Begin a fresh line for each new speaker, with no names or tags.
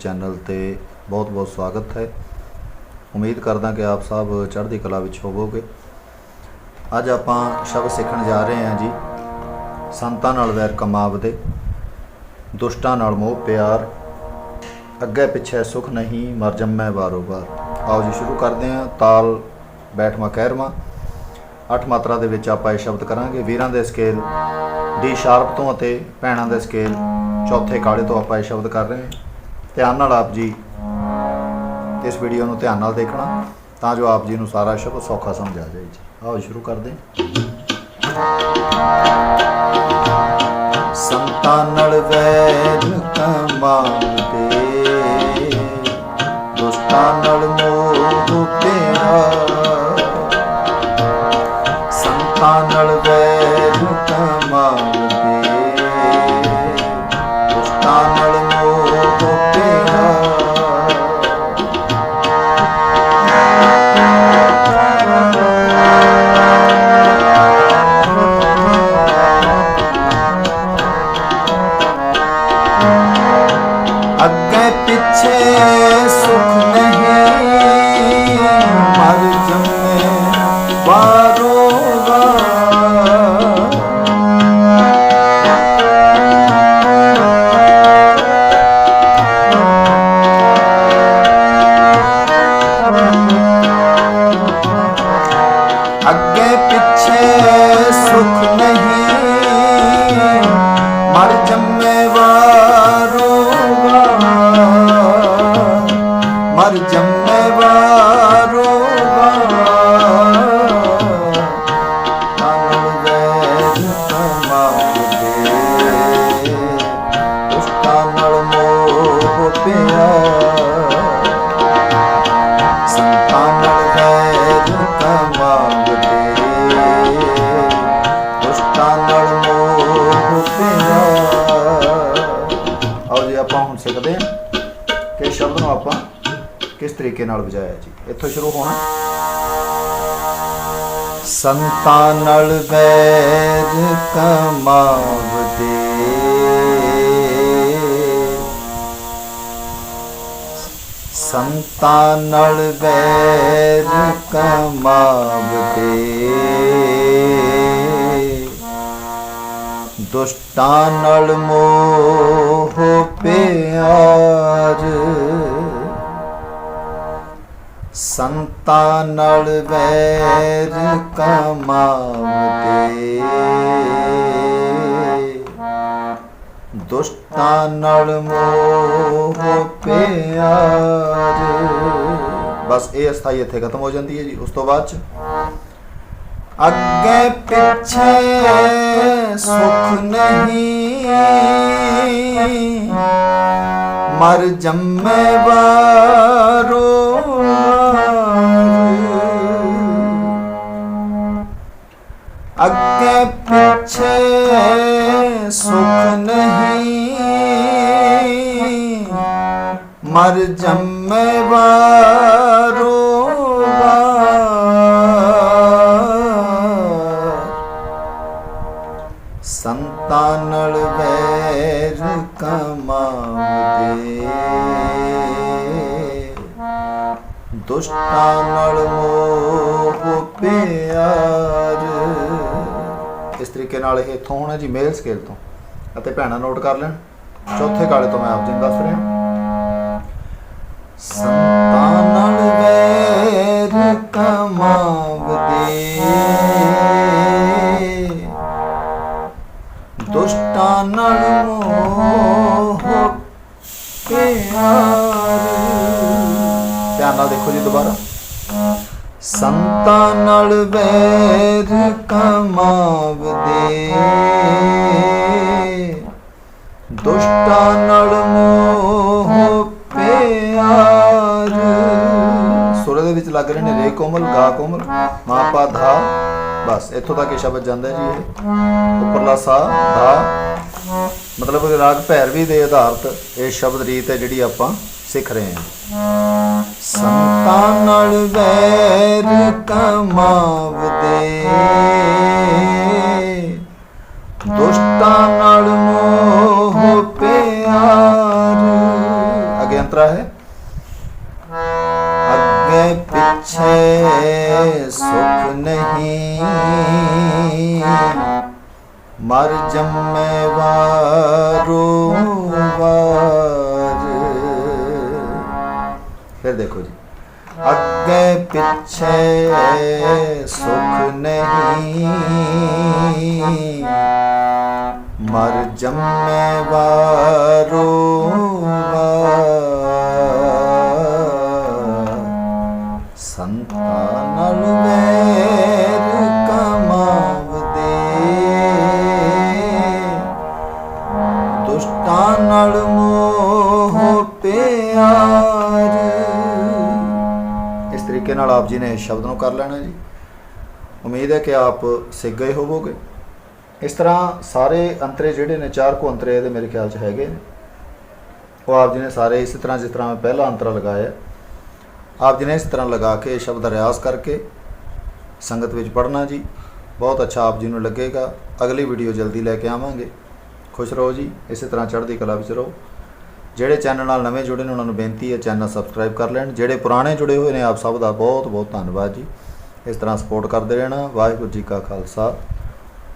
Channel ਤੇ ਬਹੁਤ-ਬਹੁਤ ਸਵਾਗਤ ਹੈ। ਉਮੀਦ ਕਰਦਾ ਕਿ ਆਪ ਸਭ ਚੜ੍ਹਦੀ ਕਲਾ ਵਿੱਚ ਹੋਵੋਗੇ। ਅੱਜ ਆਪਾਂ ਸ਼ਬਦ ਸਿੱਖਣ ਜਾ ਰਹੇ ਹਾਂ ਜੀ। ਸੰਤਾਂ ਨਾਲ ਵੈਰ ਕਮਾਵਦੇ, ਦੁਸ਼ਟਾਂ ਨਾਲ ਮੋਹ ਪਿਆਰ, ਅੱਗੇ ਪਿੱਛੇ ਸੁਖ ਨਹੀਂ, ਮਰ ਜੰਮੈ ਵਾਰੋ ਵਾਰ ਆਓ ਜੀ, ਸ਼ੁਰੂ ਕਰਦੇ ਹਾਂ। ਤਾਲ, ਬੈਠਵਾਂ, ਕਹਿਰਵਾਂ। ਅੱਠ ਮਾਤਰਾ ਦੇ ਵਿੱਚ ਆਪਾਂ ਇਹ ਸ਼ਬਦ ਕਰਾਂਗੇ। ਵੀਰਾਂ ਦੇ ਸਕੇਲ ਡੀ ਸ਼ਾਰਪ ਤੋਂ ਅਤੇ ਭੈਣਾਂ ਦੇ ਸਕੇਲ ਚੌਥੇ ਕਾਲੇ ਤੋਂ ਆਪਾਂ ਇਹ ਸ਼ਬਦ ਕਰ ਰਹੇ ਹਾਂ। ਧਿਆਨ ਨਾਲ ਆਪ ਜੀ ਇਸ ਵੀਡੀਓ ਨੂੰ ਧਿਆਨ ਨਾਲ ਦੇਖਣਾ, ਤਾਂ ਜੋ ਆਪ ਜੀ ਨੂੰ ਸਾਰਾ ਸ਼ਬਦ ਸੌਖਾ ਸਮਝ ਆ ਜਾਏ ਜੀ। ਆਓ ਸ਼ੁਰੂ ਕਰਦੇ ਹਾਂ। ਸੰਤਾਂ ਨਾਲ ਵੈਰ ਕਮਾਉਂਦੇ ਦੁਸ਼ਟਾਂ ਨਾਲ ਮੋਹ ਪਿਆਰ ਸੰਤਾਂ ਨਾਲ ਵੈਰ ਮਰ ਜੰਮੇ ਵਾਰੋ ਮਰ ਜੰਮੇ ਵਾਰੋ ਵਾਰ ਨਾਨਕ ਵੈਰ ਕਮਾਉਂਦੇ ਕਿਸ ਤਰੀਕੇ ਨਾਲ ਵਜਾਇਆ ਜੀ? ਇੱਥੋਂ ਸ਼ੁਰੂ ਹੋਣਾ। ਸੰਤਾਂ ਨਾਲ ਵੈਰ ਕਮਾਉਂਦੇ ਸੰਤਾਂ ਨਾਲ ਵੈਰ ਕਮਾਵਦੇ ਦੁਸ਼ਟਾਂ ਨਾਲ ਮੋਹ ਸੰਤਾਂ ਨਾਲ ਵੈਰ ਕਮਾਵਦੇ ਦੁਸ਼ਟਾਂ ਨਾਲ ਮੋਹ ਪਿਆਰ। ਬਸ ਇਹ ਅਸਥਾਈ ਇੱਥੇ ਖਤਮ ਹੋ ਜਾਂਦੀ ਹੈ ਜੀ, ਉਸ ਤੋਂ ਬਾਅਦ ਚ। ਅੱਗੇ ਪਿੱਛੇ ਸੁਖ ਨਹੀਂ। ਮਰ ਜੰਮੇ ਵਾਰੋ ਪਿੱਛੇ ਸੁਖ ਨਹੀਂ ਮਰ ਜੰਮੇ ਵਾਰੋ ਵਾਰ। ਸੰਤਾਂ ਨਾਲ ਵੈਰ ਕਮਾਉਂਦੇ ਦੁਸ਼ਟਾਂ ਨਾਲ ਮੋਹ ਪਿਆਰ ਇਸ ਤਰੀਕੇ ਨਾਲ ਇਹ ਇੱਥੋਂ ਹੋਣਾ ਜੀ ਮੇਲ ਸਕੇਲ ਤੋਂ। ਅਤੇ ਭੈਣਾਂ ਨੋਟ ਕਰ ਲੈਣ। ਚੌਥੇ ਕਾਲੇ ਤੋਂ ਮੈਂ ਆਪ ਜੀ ਨੂੰ ਦੱਸ ਰਿਹਾ। ਸੰਤਾਂ ਵੈਰ ਕਮਾਵਦੇ ਦੁਸ਼ਟਾਂ ਨਾਲ ਮੋਹ ਪਿਆਰ। ਧਿਆਨ ਨਾਲ ਦੇਖੋ ਜੀ ਦੁਬਾਰਾ। ਸੰਤਾਂ ਨਾਲ ਵੈਰ ਕਮਾਵਦੇ। ਦੁਸ਼ਟਾਂ ਨਾਲ ਮੋਹ ਪਿਆਰ। ਸੁਰ ਦੇ ਵਿੱਚ ਲੱਗ ਰਹੇ ਨੇ ਰੇ ਕੋਮਲ, ਗਾ ਕੋਮਲ, ਮਾ ਪਾ ਧਾ। ਬਸ, ਇੱਥੋਂ ਤੱਕ ਇਹ ਸ਼ਬਦ ਜਾਂਦਾ ਜੀ ਇਹ। ਉੱਪਰਲਾ ਸਾ, ਧਾ। ਮਤਲਬ ਰਾਗ ਭੈਰਵੀ ਦੇ ਆਧਾਰਿਤ ਇਹ ਸ਼ਬਦ ਰੀਤ ਹੈ ਜਿਹੜੀ ਆਪਾਂ ਸਿੱਖ ਰਹੇ ਹਾਂ। ਸੰਤਾਂ ਨਾਲ ਵੈਰ ਕਮਾਵਦੇ ਦੁਸ਼ਟਾਂ ਨਾਲ ਮੋਹ ਪਿਆਰ। ਅਗੇ ਅੰਤਰਾ ਹੈ। ਅੱਗੇ ਪਿੱਛੇ ਸੁਖ ਨਹੀਂ। ਮਰ ਜੰਮੇ ਵਾਰੋ ਮਰ ਜੰਮੇ ਵਾਰੋ ਵਾਰ ਸੰਤਾਂ ਨਾਲ ਕਮਾਵਦੇ ਦੁਸ਼ਟਾਂ ਨਾਲ ਮੋਹ ਪਿਆਰ। ਇਸ ਤਰੀਕੇ ਨਾਲ ਆਪ ਜੀ ਨੇ ਸ਼ਬਦ ਨੂੰ ਕਰ ਲੈਣਾ ਜੀ। ਉਮੀਦ ਹੈ ਕਿ ਆਪ ਸਿੱਖ ਗਏ ਹੋਵੋਗੇ। ਇਸ ਤਰ੍ਹਾਂ ਸਾਰੇ ਅੰਤਰੇ ਜਿਹੜੇ ਨੇ, ਚਾਰ ਕੋ ਅੰਤਰੇ ਇਹਦੇ ਮੇਰੇ ਖਿਆਲ 'ਚ ਹੈਗੇ ਨੇ। ਉਹ ਆਪ ਜੀ ਨੇ ਸਾਰੇ ਇਸੇ ਤਰ੍ਹਾਂ ਜਿਸ ਤਰ੍ਹਾਂ ਮੈਂ ਪਹਿਲਾ ਅੰਤਰਾ ਲਗਾਇਆ ਆਪ ਜੀ ਨੇ ਇਸ ਤਰ੍ਹਾਂ ਲਗਾ ਕੇ ਸ਼ਬਦ ਰਿਆਜ਼ ਕਰਕੇ ਸੰਗਤ ਵਿੱਚ ਪੜ੍ਹਨਾ ਜੀ। ਬਹੁਤ ਅੱਛਾ ਆਪ ਜੀ ਨੂੰ ਲੱਗੇਗਾ। ਅਗਲੀ ਵੀਡੀਓ ਜਲਦੀ ਲੈ ਕੇ ਆਵਾਂਗੇ। ਖੁਸ਼ ਰਹੋ ਜੀ। ਇਸੇ ਤਰ੍ਹਾਂ ਚੜ੍ਹਦੀ ਕਲਾ ਵਿੱਚ ਰਹੋ। ਜਿਹੜੇ ਚੈਨਲ ਨਾਲ ਨਵੇਂ ਜੁੜੇ ਨੇ, ਉਹਨਾਂ ਨੂੰ ਬੇਨਤੀ ਹੈ ਚੈਨਲ ਸਬਸਕ੍ਰਾਈਬ ਕਰ ਲੈਣ। ਜਿਹੜੇ ਪੁਰਾਣੇ ਜੁੜੇ ਹੋਏ ਨੇ, ਆਪ ਸਭ ਦਾ ਬਹੁਤ ਬਹੁਤ ਧੰਨਵਾਦ ਜੀ। ਇਸ ਤਰ੍ਹਾਂ ਸਪੋਰਟ ਕਰਦੇ ਰਹਿਣਾ। ਵਾਹਿਗੁਰੂ ਜੀ ਕਾ ਖਾਲਸਾ।